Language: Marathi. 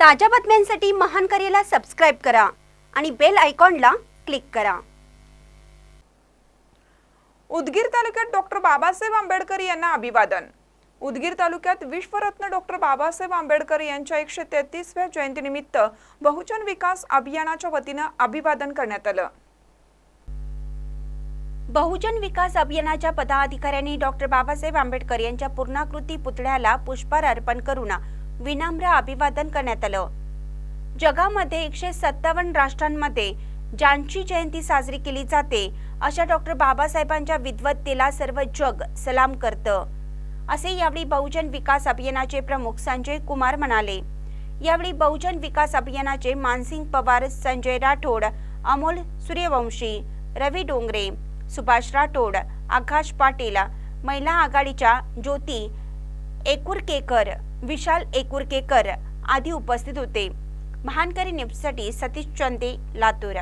ताज्या बातम्यांसाठी महान करेला सबस्क्राईब करा आणि बेल आयकॉनला क्लिक करा. उदगीर तालुक्यात डॉक्टर बाबासाहेब आंबेडकर यांना अभिवादन. उदगीर तालुक्यात विश्वरत्न डॉक्टर बाबासाहेब आंबेडकर यांच्या एकशे तेहतीसव्या जयंतीनिमित्त बहुजन विकास अभियानाच्या वतीनं अभिवादन करण्यात आलं. बहुजन विकास अभियानाच्या पदाधिकाऱ्यांनी डॉक्टर बाबासाहेब आंबेडकर यांच्या पूर्णाकृती पुतळ्याला पुष्पहार अर्पण करून विनम्र अभिवादन करण्यात आलं. जगामध्ये एकशे सत्तावन्न राष्ट्रांमध्ये ज्यांची जयंती साजरी केली जाते अशा डॉक्टर बाबासाहेबांच्या विद्वत्तेला सर्व जग सलाम करतं. असे यावेळी बहुजन विकास अभियानाचे प्रमुख संजय कुमार म्हणाले. यावेळी बहुजन विकास अभियानाचे मानसिंग पवार संजय राठोड अमोल सूर्यवंशी रवी डोंगरे सुभाष राठोड आकाश पाटील महिला आघाडीच्या ज्योती एकुरकेकर विशाल एकुरकेकर आदी उपस्थित होते. महानकरी न्यूजसाठी सतीश चंदे लातूर.